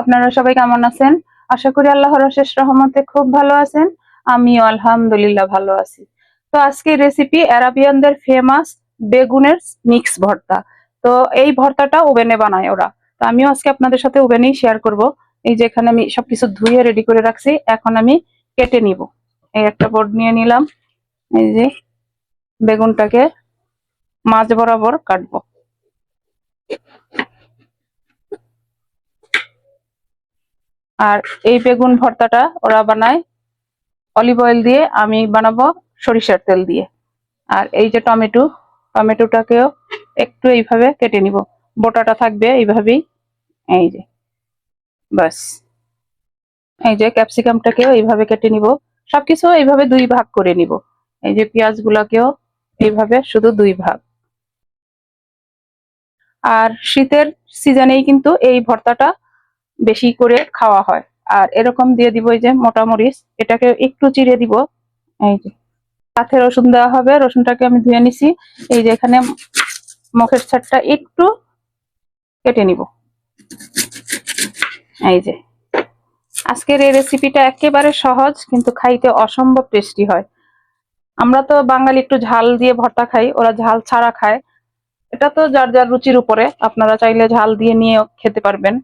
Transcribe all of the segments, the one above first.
আপনারা সবাই কেমন আছেন? আশা করি আল্লাহর শেষ রহমতে খুব ভালো আছেন। আমিও আলহামদুলিল্লাহ ভালো আছি। তো আজকে রেসিপি অ্যারাবিয়ানদের ফেমাস বেগুনের মিক্স ভর্তা। তো এই ভর্তাটা ওভেনে বানায় ওরা। তো আমিও আজকে আপনাদের সাথে ওভেনেই শেয়ার করব। এই যে এখানে আমি সবকিছু ধুয়ে রেডি করে রাখছি। এখন আমি কেটে নিব। এই একটা বোর্ড নিয়ে নিলাম। এই যে বেগুনটাকে মাছ বরাবর কাটবো। আর এই বেগুন ভর্তাটা ওরা বানায়। অলিভ অয়েল দিয়ে আমি বানাবো সরিষার তেল দিয়ে। আর এই যে টমেটো, টমেটোটাকেও একটু এইভাবে কেটে নিব। বোটাটা থাকবে এইভাবেই। এই যে বাস এই যে ক্যাপসিকামটাকেও এইভাবে কেটে নিব। সবকিছু এইভাবে দুই ভাগ করে নিব। এই যে পেঁয়াজ গুলাকেও এইভাবে শুধু দুই ভাগ। আর শীতের সিজনেই কিন্তু এই ভর্তাটা বেশি করে খাওয়া হয়। আর এরকম দিয়ে দিব এই যে মোটা মরিচ, এটাকে একটু চিড়ে দিব। এই যে সাথে রসুন দেওয়া হবে, রসুনটাকে আমি ধুয়ে নিছি। এই যে এখানে মুখের ছাড়টা একটু কেটে নিব। এই যে আজকের এই রেসিপিটা একেবারে সহজ, কিন্তু খাইতে অসম্ভব টেস্টি হয়। আমরা তো বাঙালি একটু ঝাল দিয়ে ভর্তা খাই, ওরা ঝাল ছাড়া খায়। এটা তো যার যার রুচির উপরে। আপনারা চাইলে ঝাল দিয়ে নিয়ে খেতে পারবেন।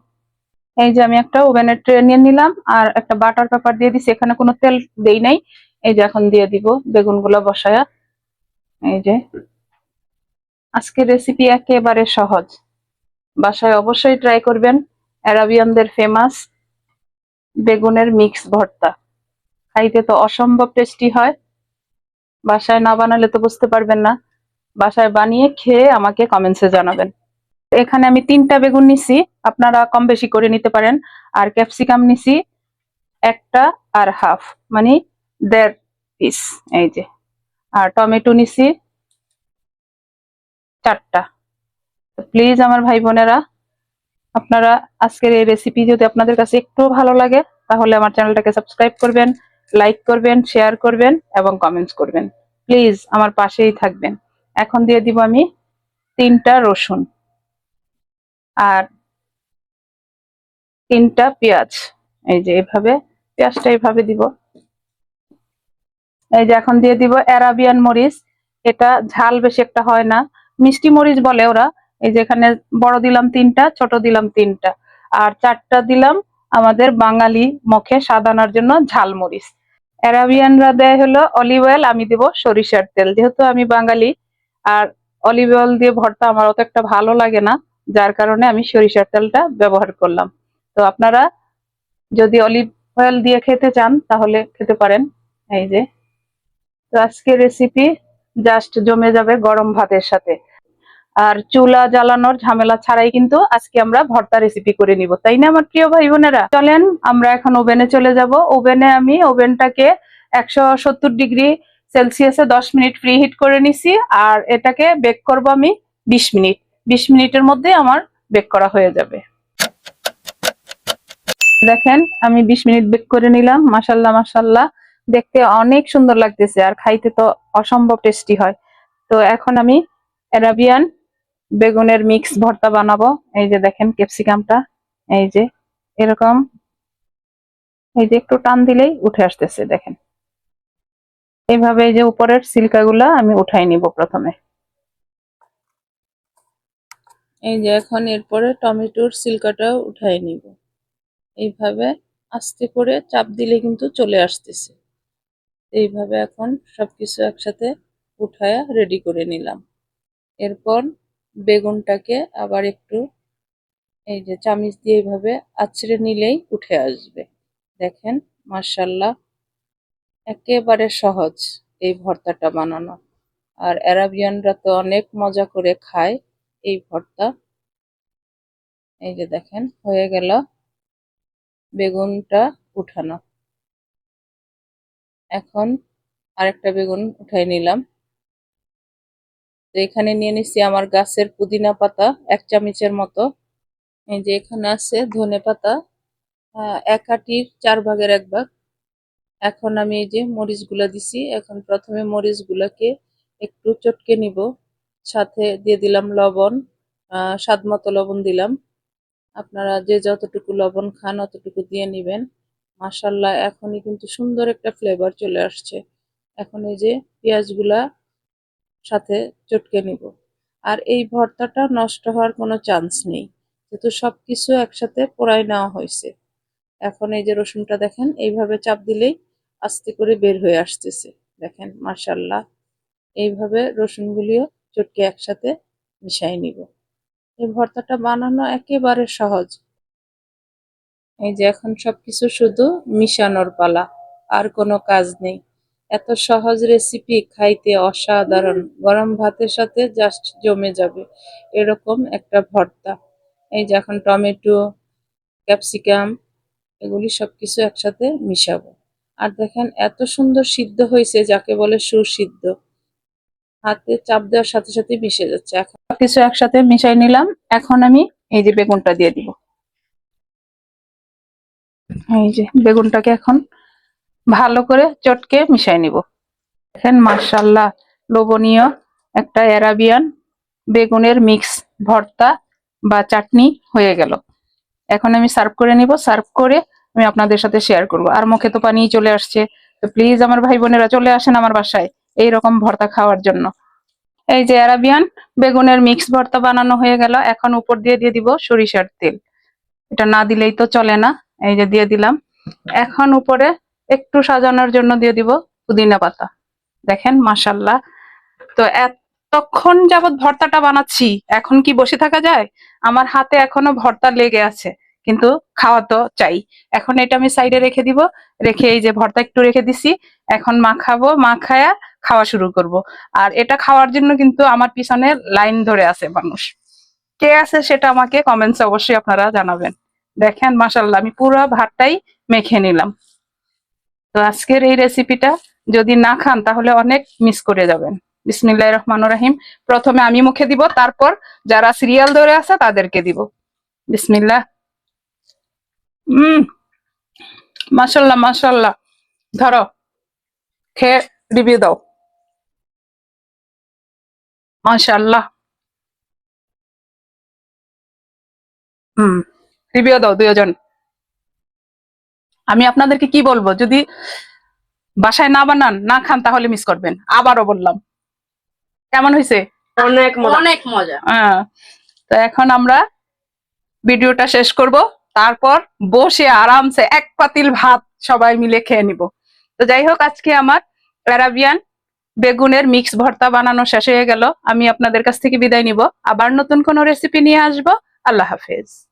এই যে আমি একটা ওভেনের ট্রে নিয়ে নিলাম আর একটা বাটার পেপার দিয়ে দিছি, এখানে কোনো তেল দেই নাই। এই যে এখন দিয়ে দিব বেগুনগুলো বসায়া। এই যে। আজকের রেসিপি একেবারে সহজ। বাসায় অবশ্যই ট্রাই করবেন। অ্যারাবিয়ানদের ফেমাস বেগুনের মিক্স ভর্তা। খাইতে তো অসম্ভব টেস্টি হয়। বাসায় না বানালে তো বুঝতে পারবেন না। বাসায় বানিয়ে খেয়ে আমাকে কমেন্টসে জানাবেন। এখানে আমি তিনটা বেগুন নিছি, আপনারা কম বেশি করে নিতে পারেন। আর ক্যাপসিকাম নিছি, একটা আর হাফ মানে দেড় পিস, এই যে। আর টমেটো নিছি, চারটা। প্লিজ আমার ভাই বোনেরা, আপনারা আজকের এই রেসিপি যদি আপনাদের কাছে একটু ভালো লাগে, তাহলে আমার চ্যানেলটাকে সাবস্ক্রাইব করবেন লাইক করবেন শেয়ার করবেন এবং কমেন্টস করবেন। প্লিজ আমার পাশেই থাকবেন। এখন দিয়ে দিব আমি তিনটা রসুন। আর তিনটা পেঁয়াজ। এই যে এভাবে, পেঁয়াজটা এইভাবে দিব। এই যে এখন দিয়ে দিব অ্যারাবিয়ান মরিচ। এটা ঝাল বেশি একটা হয় না। মিষ্টি মরিচ বলে ওরা। এই যে এখানে বড় দিলাম তিনটা, ছোট দিলাম তিনটা। আর চারটা দিলাম আমাদের বাঙালি মুখে সাদানোর জন্য ঝাল মরিচ। অ্যারাবিয়ানরা দেয় হলো অলিভ অয়েল, আমি দেব সরিষার তেল। যেহেতু আমি বাঙালি, আর অলিভ অয়েল দিয়ে ভর্তা আমার অত একটা ভালো লাগে না। যার কারণে আমি সরিষার তেলটা ব্যবহার করলাম। তো আপনারা যদি অলিভ অয়েল দিয়ে খেতে চান, তাহলে খেতে পারেন। এই যে। তো আজকের রেসিপি জাস্ট জমে যাবে গরম ভাতের সাথে। আর চুলা জ্বালানোর ঝামেলা ছাড়াই কিন্তু আজকে আমরা ভর্তা রেসিপি করে নিব। তাই না, আমার প্রিয় ভাই বোনেরা? চলেন, আমরা এখন ওভেনে চলে যাব। ওভেনে আমি ওভেনটাকে একশো সত্তর ডিগ্রি সেলসিয়াসে দশ মিনিট প্রি হিট করে নিছি। আর এটাকে বেক করব আমি বিশ মিনিট। বিশ মিনিটের মধ্যে আমার বেক করা হয়ে যাবে। দেখেন, আমি বিশ মিনিট বেক করে নিলাম। মাসাল্লাহ মাসাল্লাহ দেখতে অনেক সুন্দর লাগতেছে আর খাইতে তো অসম্ভব টেস্টি হয়। তো এখন আমি অ্যারাবিয়ান বেগুনের মিক্স ভর্তা বানাবো। এই যে দেখেন ক্যাপসিকামটা এই যে, এরকম। এই যে একটু টান দিলেই উঠে আসতেছে, দেখেন। এইভাবে এই যে উপরের সিল্কাগুলা আমি উঠাই নিব প্রথমে। এই যে এখন এরপরে টমেটোর সিল্কাটাও উঠাই নিব। এইভাবে আস্তে করে চাপ দিলে কিন্তু চলে আসতেছে। এইভাবে এখন সব কিছু একসাথে উঠায়া রেডি করে নিলাম। এরপর বেগুনটাকে আবার একটু এই যে চামিচ দিয়ে এইভাবে আছড়ে নিলেই উঠে আসবে। দেখেন মার্শাল্লাহ একেবারে সহজ এই ভর্তাটা বানানো। আর অ্যারাবিয়ানরা তো অনেক মজা করে খায়। এই ভর্তা। এই যে দেখেন, হয়ে গেল বেগুনটা উঠানো। এখন আরেকটা বেগুন উঠাই নিলাম। তো এখানে নিয়ে নিচ্ছি আমার গাছের পুদিনা পাতা, এক চামচের মতো। এই যে এখানে আছে ধনে পাতা এক আটির চার ভাগের এক ভাগ। এখন আমি এই যে মরিচগুলা দিছি। এখন প্রথমে মরিচগুলাকে একটু চটকে নিব। সাথে দিয়ে দিলাম লবণ স্বাদ মতো লবণ দিলাম। আপনারা যে যতটুকু লবণ খান অতটুকু দিয়ে নেবেন। মাশাল্লাহ এখনই কিন্তু সুন্দর একটা ফ্লেভার চলে আসছে। এখন এই যে পেঁয়াজগুলা সাথে চটকে নিব। আর এই ভর্তাটা নষ্ট হওয়ার কোনো চান্স নেই। যেহেতু সবকিছু একসাথে পোড়াই নেওয়া হয়েছে। এখন এই যে রসুনটা দেখেন, এইভাবে চাপ দিলেই আস্তে করে বের হয়ে আসতেছে। দেখেন মাশাল্লাহ এইভাবে রসুনগুলিও চটকে একসাথে মিশাই নিব। এই ভর্তাটা বানানো একেবারে সহজ। এই যে এখন সবকিছু শুধু মিশানোর পালা, আর কোনো কাজ নেই। এত সহজ রেসিপি খাইতে অসাধারণ। গরম ভাতের সাথে জাস্ট জমে যাবে এরকম একটা ভর্তা। এই যে এখন টমেটো, ক্যাপসিকাম, এগুলি সবকিছু একসাথে মিশাবো। আর দেখেন এত সুন্দর সিদ্ধ হয়েছে যাকে বলে সুসিদ্ধ। হাতে চাপ দেওয়ার সাথে সাথে মিশে যাচ্ছে। এখন কিছু একসাথে মিশাই নিলাম। এখন আমি এই যে বেগুনটা দিয়ে দিব। এই যে বেগুনটাকে এখন ভালো করে চটকে মিশাই নিব। দেখেন মার্শাল্লাহ লোভনীয় একটা অ্যারাবিয়ান বেগুনের মিক্স ভর্তা বা চাটনি হয়ে গেল। এখন আমি সার্ভ করে নিব। সার্ভ করে আমি আপনাদের সাথে শেয়ার করব। আর মুখে তো পানি চলে আসছে। তো প্লিজ আমার ভাই বোনেরা চলে আসেন আমার বাসায়। এই রকম ভর্তা খাওয়ার জন্য। এই যে অ্যারাবিয়ান বেগুনের মিক্স ভর্তা বানানো হয়ে গেল। এখন উপর দিয়ে দিয়ে দিব সরিষার তেল। এটা না দিলেই তো চলে না। এই যে দিয়ে দিলাম। এখন উপরে একটু সাজানোর জন্য দিয়ে দিব পুদিনা পাতা। দেখেন মাসাল্লাহ তো এতক্ষণ যাবৎ ভর্তাটা বানাচ্ছি, এখন কি বসে থাকা যায়? আমার হাতে এখনও ভর্তা লেগে আছে, কিন্তু খাওয়া তো চাই। এখন এটা আমি সাইডে রেখে দিব। রেখে এই যে ভর্তা একটু রেখে দিছি। এখন মাখাবো, মাখায়া খাওয়া শুরু করব। আর এটা খাওয়ার জন্য কিন্তু আমার পিছনে লাইন ধরে আছে মানুষ। কে আছে সেটা আমাকে কমেন্টস অবশ্যই আপনারা জানাবেন। দেখেন মাসাল্লাহ আমি পুরো ভাতটাই মেখে নিলাম। তো আজকের এই রেসিপিটা যদি না খান, তাহলে অনেক মিস করে যাবেন। বিসমিল্লাহ রহমান রাহিম। প্রথমে আমি মুখে দিব, তারপর যারা সিরিয়াল ধরে আছে, তাদেরকে দিব। বিসমিল্লাহ। উম মাসাল্লাহ মাসাল্লাহ ধরো, খেয়ে রিভিউ দাও। মাশাল্লাহ হুম রিভিউ দাও দুজন আমি আপনাদেরকে কি বলব যদি বাসায় না বানান না খান তাহলে মিস করবেন। আবারও বললাম। কেমন হয়েছে? অনেক মজা। অনেক মজা। হ্যাঁ তো এখন আমরা ভিডিওটা শেষ করব। তারপর বসে আরামসে এক পাতিল ভাত সবাই মিলে খেয়ে নিব। তো যাই হোক আজকে আমার অ্যারাবিয়ান বেগুনের মিক্স ভর্তা বানানো শেষ হয়ে গেল। আমি আপনাদের কাছ থেকে বিদায় নিব। আবার নতুন কোন রেসিপি নিয়ে আসব। আল্লাহ হাফেজ।